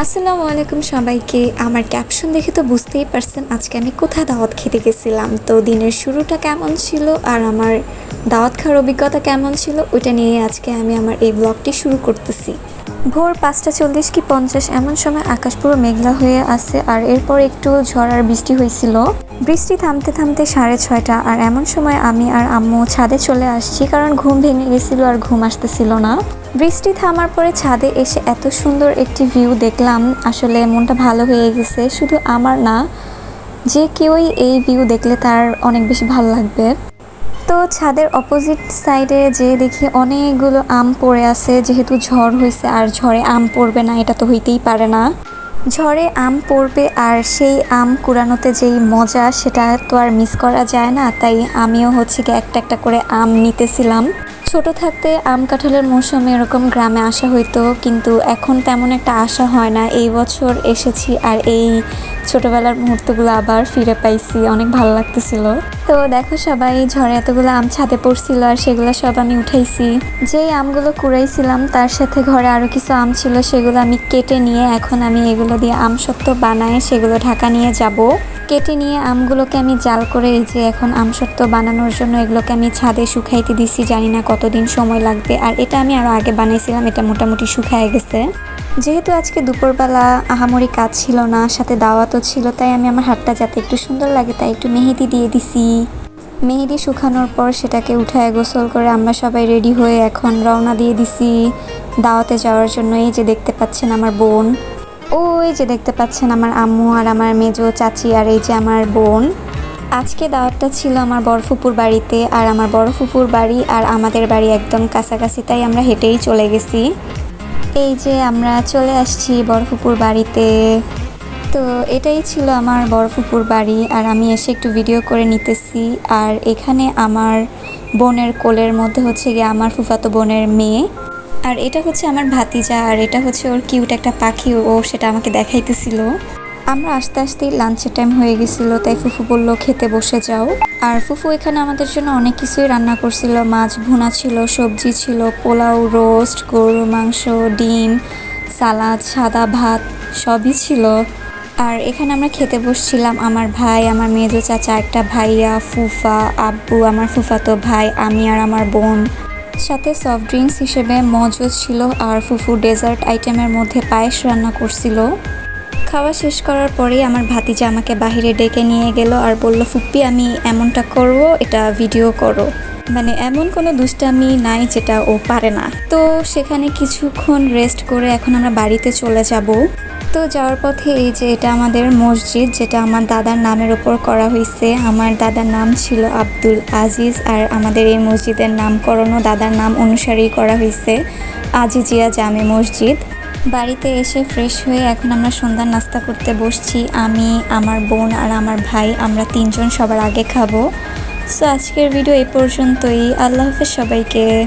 আসসালামু আলাইকুম সবাইকে। আমার ক্যাপশন দেখে তো বুঝতেই পারছেন আজকে আমি কোথায় দাওয়াত খেতে গেছিলাম। তো দিনের শুরুটা কেমন ছিল আর আমার দাওয়াত খাওয়ার অভিজ্ঞতা কেমন ছিল, ওইটা নিয়ে আজকে আমি আমার এই ব্লগটি শুরু করতেছি। ভোর পাঁচটা চল্লিশ কি পঞ্চাশ, এমন সময় আকাশ পুরো মেঘলা হয়ে আছে আর এরপর একটু ঝড় আর বৃষ্টি হয়েছিল। বৃষ্টি থামতে থামতে সাড়ে ছয়টা আর এমন সময় আমি আর আম্মু ছাদে চলে আসছি কারণ ঘুম ভেঙে গেছিল আর ঘুম আসতেছিল না। বৃষ্টি থামার পরে ছাদে এসে এত সুন্দর একটি ভিউ দেখলাম, আসলে মনটা ভালো হয়ে গেছে। শুধু আমার না, যে কেউই এই ভিউ দেখলে তার অনেক বেশি ভালো লাগবে। তো ছাদের অপোজিট সাইডে যে দেখি অনেকগুলো আম পড়ে আছে, যেহেতু ঝড় হয়েছে আর ঝড়ে আম পড়বে না, এটা তো হইতেই পারে না। ঝড়ে আম পড়বে আর সেই আম কুড়ানোতে যেই মজা, সেটা তো আর মিস করা যায় না, তাই আমিও হচ্ছে কি একটা একটা করে আম নিতেছিলাম। ছোট থাকতে আম কাঁঠালের মৌসুমে এরকম গ্রামে আসা হইতো, কিন্তু এখন তেমন একটা আশা হয় না। এই বছর এসেছি আর এই ছোটবেলার মুহূর্তগুলো আবার ফিরে পাইছি, অনেক ভালো লাগতেছিল। তো দেখো সবাই, ঝড়ে এতগুলো আম ছাদে পড়ছিল আর সেগুলো সব আমি উঠাইছি। যেই আমগুলো কুড়াইছিলাম, তার সাথে ঘরে আরও কিছু আম ছিল, সেগুলো আমি কেটে নিয়ে এখন আমি এগুলো দিয়ে আম সত্ত্ব বানায় সেগুলো ঢাকা নিয়ে যাব। কেটে নিয়ে আমগুলোকে আমি জাল করে এই যে এখন আমসত্ত্ব বানানোর জন্য এগুলোকে আমি ছাদে শুকাইতে দিছি, জানি না কতদিন সময় লাগবে। আর এটা আমি আরও আগে বানাইছিলাম, এটা মোটামুটি শুকায় গেছে। যেহেতু আজকে দুপুরবেলা আহামরি কাজ ছিল না, সাথে দাওয়াতও ছিল, তাই আমি আমার হাতটা যাতে একটু সুন্দর লাগে তাই একটু মেহেদি দিয়ে দিছি। মেহেদি শুকানোর পর সেটাকে উঠায় গোসল করে আমরা সবাই রেডি হয়ে এখন রওনা দিয়ে দিছি। দাওয়াতে যাওয়ার জন্য এই যে দেখতে পাচ্ছেন আমার বোন। ওই যে দেখতে পাচ্ছেন আমার আম্মু আর আমার মেজো চাচি আর এই যে আমার বোন। আজকে দাওয়াতটা ছিল আমার বড় ফুপুর বাড়িতে আর আমার বড় ফুপুর বাড়ি আর আমাদের বাড়ি একদম কাছাকাছি, তাই আমরা হেঁটেই চলে গেছি। এই যে আমরা চলে আসছি বরফুপুর বাড়িতে। তো এটাই ছিল আমার বরফুপুর বাড়ি, আর আমি এসে একটু ভিডিও করে নিতেছি। আর এখানে আমার বোনের কোলের মধ্যে হচ্ছে গিয়ে আমার ফুফাতো বোনের মেয়ে। আর এটা হচ্ছে আমার ভাতিজা, আর এটা হচ্ছে ওর কিউট একটা পাখি, ও সেটা আমাকে দেখাইতেছিল। আমরা আস্তে আস্তে লাঞ্চের টাইম হয়ে গেছিল, তাই ফুফু বলল, খেতে বসে যাও। আর ফুফু এখানে আমাদের জন্য অনেক কিছুই রান্না করছিল। মাছ ভুনা ছিল, সবজি ছিল, পোলাও রোস্ট গরুর মাংস, ডিম, সালাদ, সাদা ভাত, সবই ছিল। আর এখানে আমরা খেতে বসছিলাম আমার ভাই, আমার মেজো চাচা, একটা ভাইয়া, ফুফা, আব্বু, আমার ফুফাতো ভাই, আমি আর আমার বোন। সাথে সফট ড্রিঙ্কস হিসেবে মজো ছিল, আর ফুফু ডেজার্ট আইটেমের মধ্যে পায়েস রান্না করছিল। খাওয়া শেষ করার পরেই আমার ভাতিজা আমাকে বাইরে ডেকে নিয়ে গেল আর বলল, ফুপ্পি, আমি এমনটা করব, এটা ভিডিও করো। মানে এমন কোনো দুষ্টামি নাই যেটা ও পারে না। তো সেখানে কিছুক্ষণ রেস্ট করে এখন আমরা বাড়িতে চলে যাব। তো যাওয়ার পথে এই যে এটা আমাদের মসজিদ, যেটা আমার দাদার নামের ওপর করা হয়েছে আমার দাদার নাম ছিল আব্দুল আজিজ আর আমাদের এই মসজিদের নামকরণও দাদার নাম অনুসারেই করা হয়েছে আজিজিয়া জামে মসজিদ। বাড়িতে এসে ফ্রেশ হয়ে এখন আমরা সন্ধ্যার নাস্তা করতে বসছি। আমি, আমার বোন আর আমার ভাই, আমরা তিনজন সবার আগে খাব। সো আজকের ভিডিও এই পর্যন্তই। আল্লাহ হাফেজ সবাইকে।